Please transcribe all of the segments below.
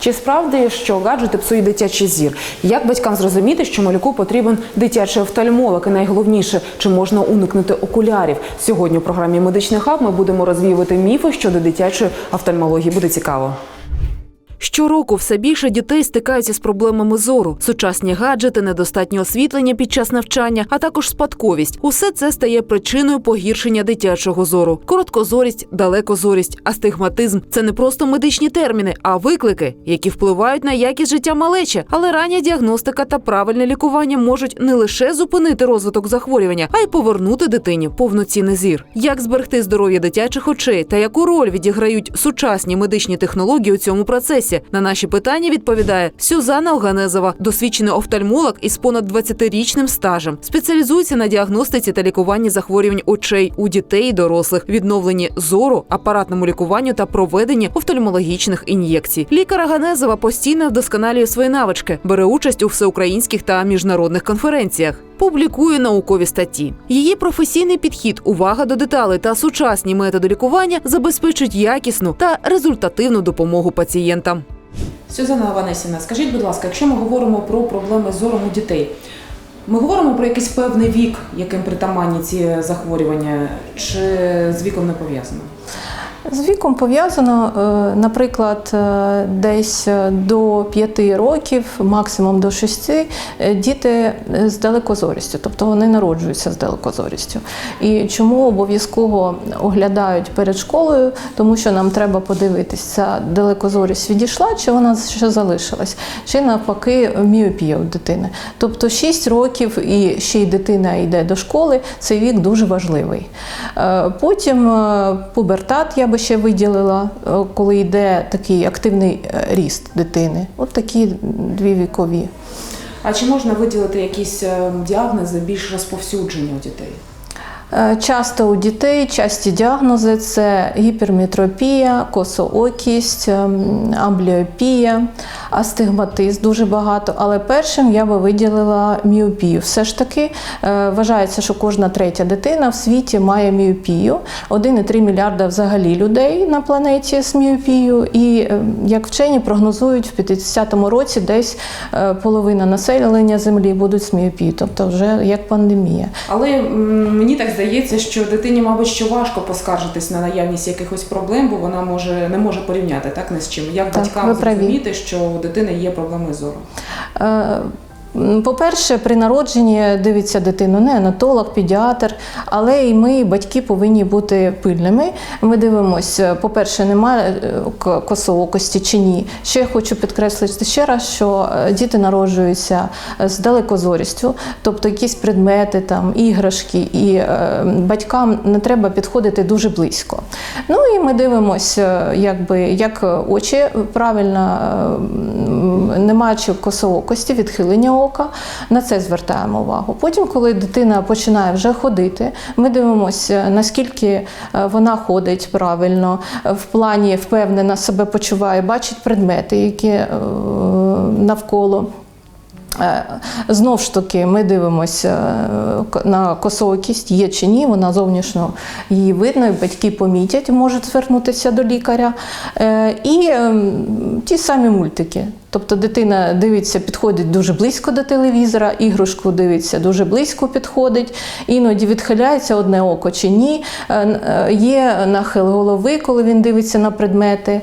Чи справді, що гаджети псують дитячий зір? Як батькам зрозуміти, що малюку потрібен дитячий офтальмолог? І найголовніше, чи можна уникнути окулярів? Сьогодні у програмі Медичний хаб ми будемо розвіювати міфи щодо дитячої офтальмології. Буде цікаво. Щороку все більше дітей стикаються з проблемами зору, сучасні гаджети, недостатнє освітлення під час навчання, а також спадковість. Усе це стає причиною погіршення дитячого зору. Короткозорість, далекозорість, астигматизм це не просто медичні терміни, а виклики, які впливають на якість життя малечі. Але рання діагностика та правильне лікування можуть не лише зупинити розвиток захворювання, а й повернути дитині повноцінний зір. Як зберегти здоров'я дитячих очей та яку роль відіграють сучасні медичні технології у цьому процесі? На наші питання відповідає Сюзанна Оганезова, досвідчений офтальмолог із понад 20-річним стажем. Спеціалізується на діагностиці та лікуванні захворювань очей у дітей і дорослих, відновленні зору, апаратному лікуванню та проведенні офтальмологічних ін'єкцій. Лікар Оганезова постійно вдосконалює свої навички, бере участь у всеукраїнських та міжнародних конференціях. Публікує наукові статті. Її професійний підхід, увага до деталей та сучасні методи лікування забезпечують якісну та результативну допомогу пацієнтам. Сюзанна Ванесіна, скажіть, будь ласка, якщо ми говоримо про проблеми з зором у дітей, ми говоримо про якийсь певний вік, яким притаманні ці захворювання, чи з віком не пов'язано? З віком пов'язано, е, наприклад, е, десь до 5 років, максимум до 6, е, діти з далекозорістю, тобто вони народжуються з далекозорістю. І чому обов'язково оглядають перед школою, тому що нам треба подивитися, далекозорість відійшла, чи вона ще залишилась, чи навпаки міопія у дитини. Тобто 6 років і ще й дитина йде до школи, цей вік дуже важливий. Е, Потім е, пубертат я би ще виділила, е, коли йде такий активний е, ріст дитини. От такі дві вікові. А чи можна виділити якісь е, діагнози більш розповсюджені у дітей? Е, Часто у дітей часті діагнози це гіперметропія, косоокість, ем, амбліопія, астигматизм дуже багато. Але першим я би виділила міопію. Все ж таки е, вважається, що кожна третя дитина в світі має міопію. 1,3 мільярда взагалі людей на планеті з міопією. І е, як вчені прогнозують, в 50-му році десь е, половина населення землі будуть з міопією, тобто вже як пандемія. Але мені так здається, що дитині, мабуть, що важко поскаржитись на наявність якихось проблем, бо вона може не може порівняти так не з чим. Як Так, батькам зрозуміти, що у дитини є проблеми зору? Е, По-перше, при народженні дивиться дитину не анатолог, педіатр, але і ми, батьки, повинні бути пильними. Ми дивимося, по-перше, немає е, косоокості чи ні. Ще хочу підкреслити ще раз, що е, діти народжуються з далекозорістю, тобто якісь предмети, там, іграшки, і е, батькам не треба підходити дуже близько. Ну і ми дивимося, якби, як очі правильно, е, немає чи косоокості, відхилення ока. На це звертаємо увагу. Потім, коли дитина починає вже ходити, ми дивимося, наскільки е, вона ходить правильно, в плані впевнена себе почуває, бачить предмети, які е, навколо. Е, Знов ж таки, ми дивимося на косоокість, є чи ні, вона зовнішньо її видно, і батьки помітять, можуть звернутися до лікаря. І ем, ті самі мультики. Тобто дитина дивиться, підходить дуже близько до телевізора, іграшку дивиться дуже близько підходить, іноді відхиляється одне око чи ні. Е, е, Є нахил голови, коли він дивиться на предмети.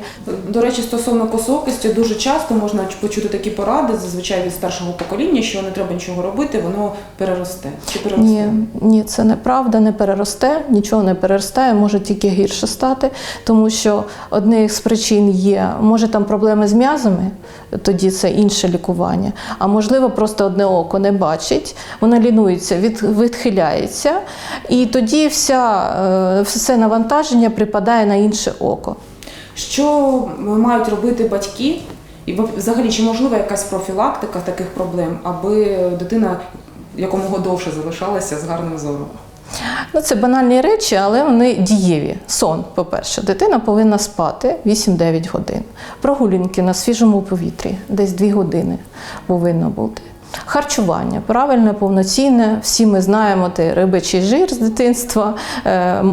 До речі, стосовно косоокості, дуже часто можна почути такі поради, зазвичай від старшого покоління, що не треба нічого робити, воно переросте. Чи переросте? Ні, ні, це неправда, не переросте, нічого не переростає, може тільки гірше стати, тому що однією з причин є, може там проблеми з м'язами, тоді це інше лікування. А можливо, просто одне око не бачить, воно лінується, від, відхиляється, і тоді вся, е, все навантаження припадає на інше око. Що мають робити батьки? І взагалі, чи можлива якась профілактика таких проблем, аби дитина якомога довше залишалася з гарним зором? Ну, це банальні речі, але вони дієві. Сон, по-перше, дитина повинна спати 8-9 годин. Прогулянки на свіжому повітрі, десь 2 години повинно бути. Харчування правильне, повноцінне. Всі ми знаємо те рибичий жир з дитинства, е, е,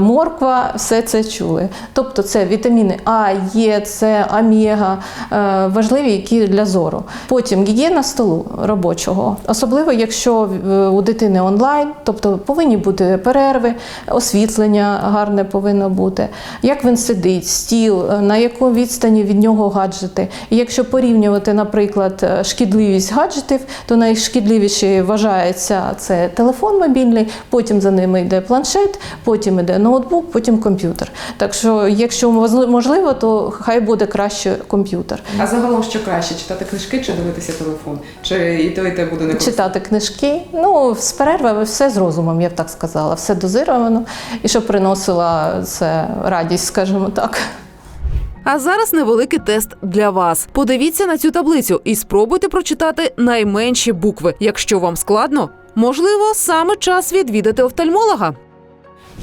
морква, все це чули. Тобто це вітаміни А, Е, С, омега, е, важливі, які для зору. Потім гігієна столу робочого, особливо якщо у дитини онлайн, тобто повинні бути перерви, освітлення гарне повинно бути, як він сидить, стіл, на яку відстані від нього гаджети. І якщо порівнювати, наприклад, шкідливість гаджетів, то найшкідливіші вважається це телефон мобільний, потім за ними йде планшет, потім йде ноутбук, потім комп'ютер. Так що, якщо можливо, то хай буде краще комп'ютер. А загалом що краще читати книжки чи дивитися телефон? Чи і то, і те буде не Читати книжки. Ну, з перервами все з розумом, я б так сказала, все дозировано, і щоб приносила це радість, скажімо так. А зараз невеликий тест для вас. Подивіться на цю таблицю і спробуйте прочитати найменші букви. Якщо вам складно, можливо, саме час відвідати офтальмолога.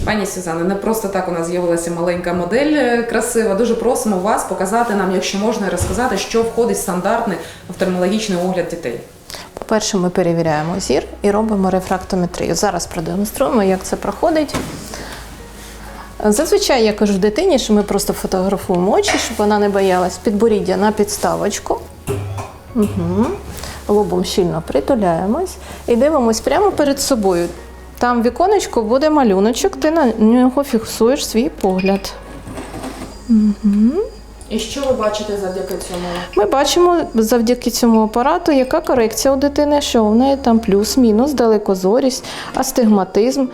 Пані Сюзанне, не просто так у нас з'явилася маленька модель е, красива. Дуже просимо вас показати нам, якщо можна, розказати, що входить в стандартний офтальмологічний огляд дітей. По-перше, ми перевіряємо зір і робимо рефрактометрію. Зараз продемонструємо, як це проходить. Зазвичай я кажу дитині, що ми просто фотографуємо очі, щоб вона не боялась. Підборіддя на підставочку. Угу. Лобом щільно притуляємось і дивимось прямо перед собою. Там в віконечку буде малюночок, ти на нього фіксуєш свій погляд. І що ви бачите завдяки цьому? Ми бачимо завдяки цьому апарату, яка корекція у дитини, що в неї там плюс-мінус, далекозорість, астигматизм.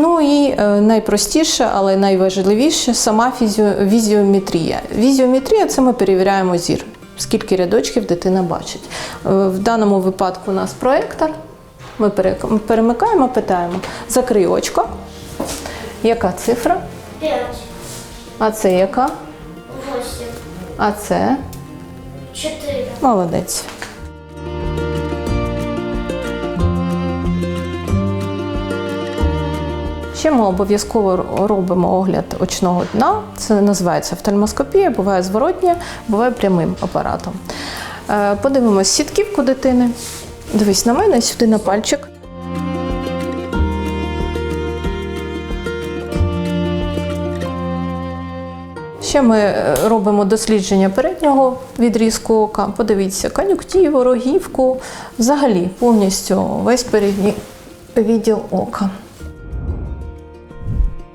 Ну і е, найпростіше, але найважливіше сама візіометрія. Візіометрія це ми перевіряємо зір, скільки рядочків дитина бачить. Е, в даному випадку у нас проектор. Ми перемикаємо, питаємо: закрий очко. Яка цифра? Пять, А це яка? восемь, А це четыре, молодець. Ще ми обов'язково робимо огляд очного дна. Це називається офтальмоскопія, буває зворотня, буває прямим апаратом. Е, Подивимось сітківку дитини. Дивись на мене, сюди на пальчик. Ще ми е, робимо дослідження переднього відрізку ока. Подивіться, кон'юктиву, рогівку, взагалі повністю весь передній відділ ока.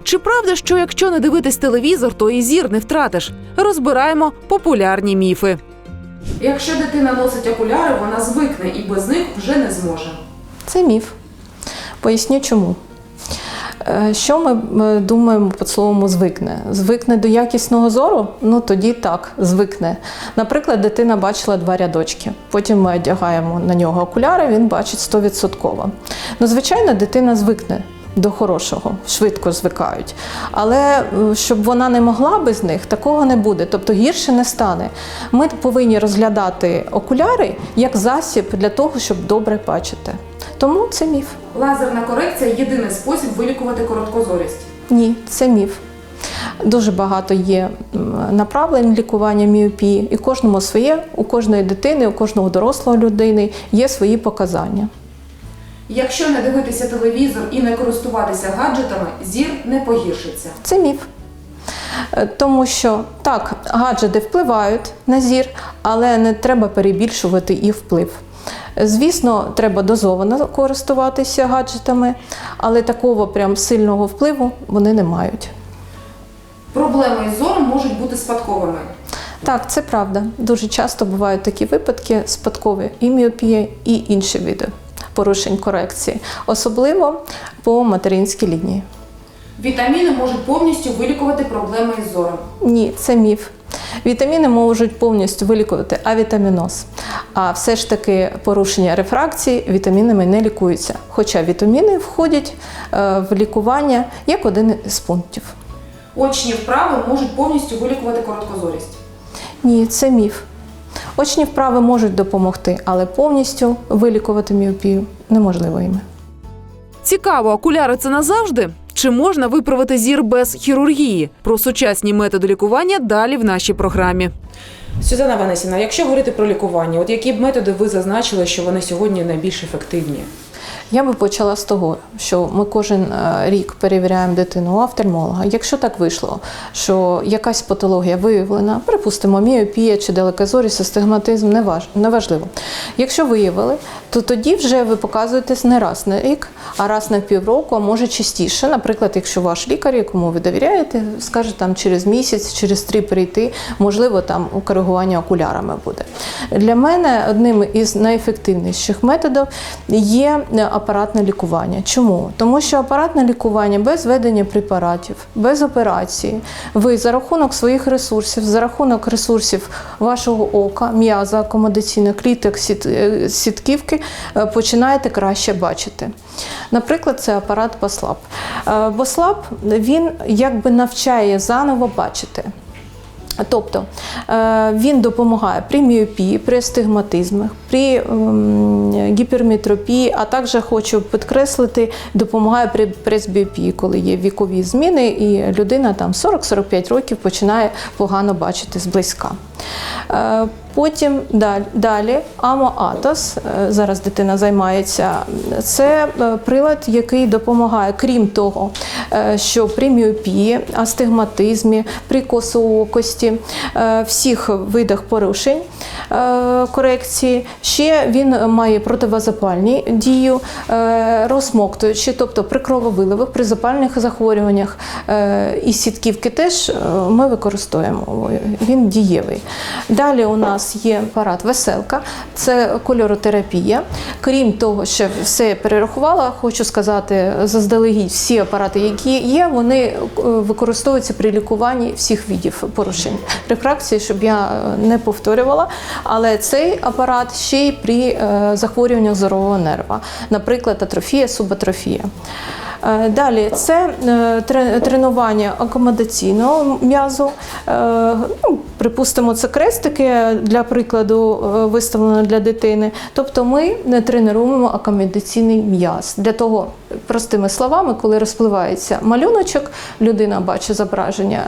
Чи правда, що якщо не дивитись телевізор, то і зір не втратиш? Розбираємо популярні міфи. Якщо дитина носить окуляри, вона звикне і без них вже не зможе. Це міф. Поясню чому. Е, Що ми е, думаємо під словом звикне? Звикне до якісного зору? Ну тоді так, звикне. Наприклад, дитина бачила два рядочки. Потім ми одягаємо на нього окуляри, він бачить 100%. Ну, звичайно, дитина звикне. До хорошого, швидко звикають. Але е, щоб вона не могла без них, такого не буде, тобто гірше не стане. Ми повинні розглядати окуляри як засіб для того, щоб добре бачити. Тому це міф. Лазерна корекція єдиний спосіб вилікувати короткозорість. Ні, це міф. Дуже багато є направлень лікування міопії, і кожному своє, у кожної дитини, у кожного дорослого людини є свої показання. Якщо не дивитися телевізор і не користуватися гаджетами, зір не погіршиться. Це міф. Е, Тому що так, гаджети впливають на зір, але не треба перебільшувати і вплив. Звісно, треба дозовано користуватися гаджетами, але такого прям сильного впливу вони не мають. Проблеми із зором можуть бути спадковими. Так, це правда. Дуже часто бувають такі випадки спадкові і міопія, і інші види порушень корекції, особливо по материнській лінії. Вітаміни можуть повністю вилікувати проблеми із зором. Ні, це міф. Вітаміни можуть повністю вилікувати авітаміноз. А все ж таки порушення рефракції вітамінами не лікуються. Хоча вітаміни входять е, в лікування як один із пунктів. Очні вправи можуть повністю вилікувати короткозорість. Ні, це міф. Очні вправи можуть допомогти, але повністю вилікувати міопію неможливо іми. Цікаво, окуляри це назавжди? Чи можна виправити зір без хірургії? Про сучасні методи лікування далі в нашій програмі. Сюзанна Ванесіна, якщо говорити про лікування, от які б методи ви зазначили, що вони сьогодні найбільш ефективні? Я би почала з того, що ми кожен е, рік перевіряємо дитину у офтальмолога. Якщо так вийшло, що якась патологія виявлена, припустимо, міопія чи далекозорість, астигматизм, неважливо. Якщо виявили, то тоді вже ви показуєтесь не раз на рік, а раз на півроку, а може частіше. Наприклад, якщо ваш лікар, якому ви довіряєте, скаже там через місяць, через три прийти, можливо, там коригування окулярами буде. Для мене одним із найефективніших методів є апаратне лікування. Чому? Тому що апаратне лікування без введення препаратів, без операції, ви за рахунок своїх ресурсів, за рахунок ресурсів вашого ока, м'яза, акомодаційних кліток, е, сітківки е, починаєте краще бачити. Наприклад, це апарат Бослаб. Е, Бослаб він якби навчає заново бачити. Тобто е, він допомагає при міопії, при астигматизмах, при ем, гіперметропії, а також хочу підкреслити, допомагає при пресбіопії, коли є вікові зміни, і людина там 40-45 років починає погано бачити зблизька. Е, Потім далі, далі Амо Атос, е, зараз дитина займається. Це е, прилад, який допомагає, крім того, що при міопії, астигматизмі, при косоокості, всіх видах порушень корекції. Ще він має противозапальні дію, е, розмоктуючи, тобто при крововиливах, при запальних захворюваннях е, і сітківки теж е, ми використовуємо. Він дієвий. Далі у нас є апарат веселка, це кольоротерапія. Крім того, що все перерахувала, хочу сказати заздалегідь, всі апарати, які є, вони е, використовуються при лікуванні всіх видів порушень рефракції, щоб я е, не повторювала. Але цей апарат ще й при е, захворюваннях зорового нерва, наприклад, атрофія, субатрофія. Е, Далі це е, тренування акомодаційного м'язу. Е, Ну, припустимо, це крестики для прикладу виставлено для дитини. Тобто ми не тренуємо акомодаційний м'яз. Для того, простими словами, коли розпливається малюночок, людина бачить зображення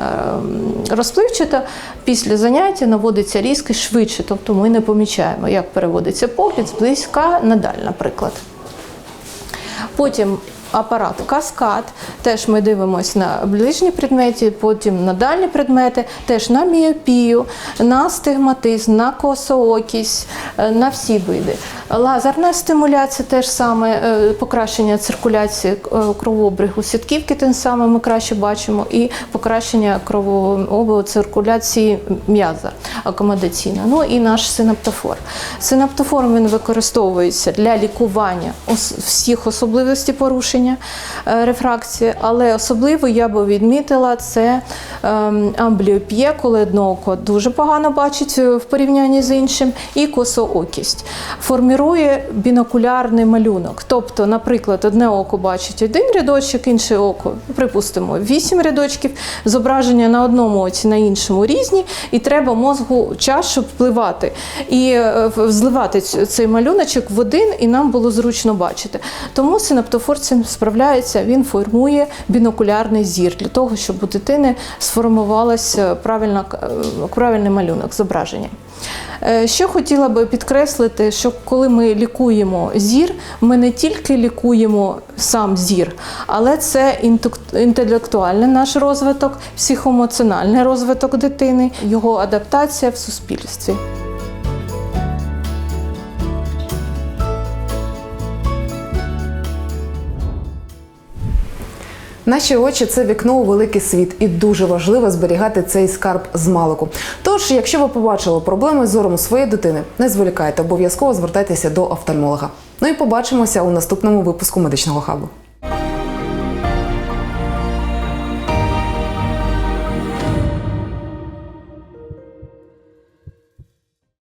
е, після заняття наводиться різкість швидше, тобто ми не помічаємо, як переводиться погляд зблизька на даль, наприклад. Потім апарат каскад, теж ми дивимося на ближні предмети, потім на дальні предмети, теж на міопію, на астигматизм, на косоокість, е, на всі види. Лазерна стимуляція теж саме е, покращення циркуляції е, кровообігу сітківки, тим самим ми краще бачимо, і покращення кровообігу циркуляції м'яза акомодаційна. Ну і наш синаптофор. Синаптофор він використовується для лікування всіх особливостей порушення е, рефракції, але особливо я би відмітила це ем, амбліопія, коли одне око дуже погано бачить в порівнянні з іншим, і косоокість. Формірує бінокулярний малюнок. Тобто, наприклад, одне око бачить один рядочок, інше око, припустимо, вісім рядочків, зображення на одному оці, на іншому різні, і треба мозгу час, щоб впливати і е, зливати цей малюночок в один, і нам було зручно бачити. Тому синаптофор цим справляється, він формує бінокулярний зір для того, щоб у дитини сформувалася е, правильний малюнок зображення. Е, Що хотіла би підкреслити, що коли ми лікуємо зір, ми не тільки лікуємо сам зір, але це інтелектуальний наш розвиток, психоемоціональний розвиток дитини, його адаптація в суспільстві. Наші очі це вікно у великий світ, і дуже важливо зберігати цей скарб з малику. Тож, якщо ви побачили проблеми з зором своєї дитини, не зволікайте, обов'язково звертайтеся до офтальмолога. Ну і побачимося у наступному випуску медичного хабу.